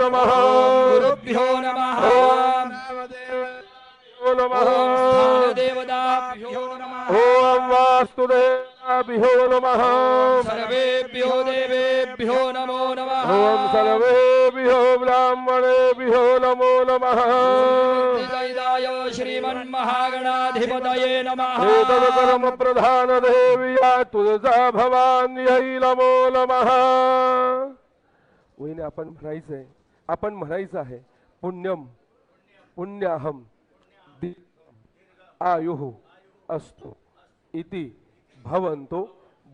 नमः। गुरुभ्यो नमः। ॐ देवताभ्यो नमः। ॐ वास्तुदेवाभ्यो नमः। सर्वेभ्यो देवेभ्यो नमो नमः। ॐ सर्वेभ्यो ब्राह्मणेभ्यो नमो नमः। श्रीमन्महागणाधिपतये नमः। एतत् कर्म प्रधान देविया तुळजा भवान्यै नमो नमः। वहीने आपण म्हणायचं आहे. आपण म्हणायचं आहे पुण्यम पुण्याहम आयुः अस्तु. इति भवन्तु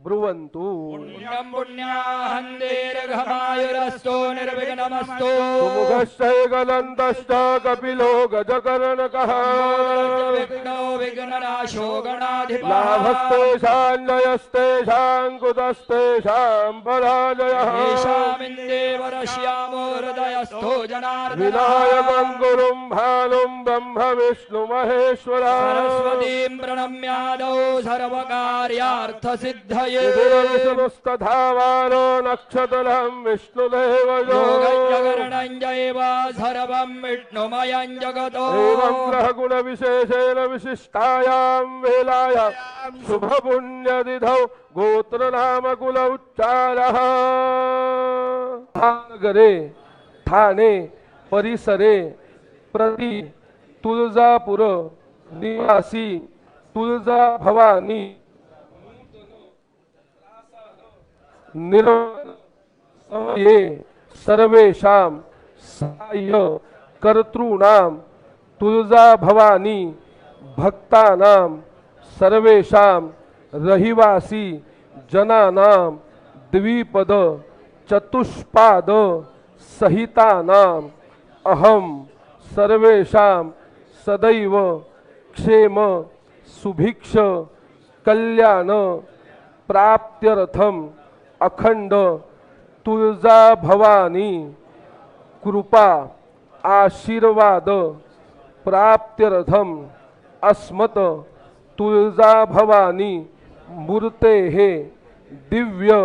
ब्रुवन्तु। पुण्यं पुण्याहं दीर्घमायुरस्तु निर्विघ्नमस्तु। सुमुखश्चैकदन्तश्च कपिलो गजकर्णकः। विघ्नो विघ्ननाशो गणाधिपः लाभस्तेषाञ्जयस्तेषां कुतस्तेषां पराजयः। येषामिन्देवरश्यामो हृदयस्थो जनार्दनः। विनायकं गुरुं भानुं ब्रह्म विष्णुमहेश्वरा सरस्वतीं प्रणम्यादौ सर्वकार्यार्थसिद्धये। विष्णुस्तथा वारो नक्षत्रं विष्णुदेवयो। योगञ्जकरणं जैव सर्वं विष्णुमयं जगतो एवं ग्रहगुणविशेषेण विशिष्टायां वेलायां। शुभपुण्यतिथौ गोत्रनामकुल उच्चारः नगरे ठाणे परिसरे प्रति तुळजापूर निवासी तुळजा भवानी निर्मये सर्वेषां साह्य कर्तॄणां तुळजा भवानी भक्तानां सर्वेषां रहिवासी जनानाम द्विपद चतुष्पाद सहितानाम अहं सर्वेषां सदैव क्षेम सुभिक्ष कल्याण प्राप्त्यर्थम अखंड तुळजा भवानी कृपा आशीर्वाद प्राप्त्यर्थम अस्मत तुळजा भवानी मूर्ते हे दिव्य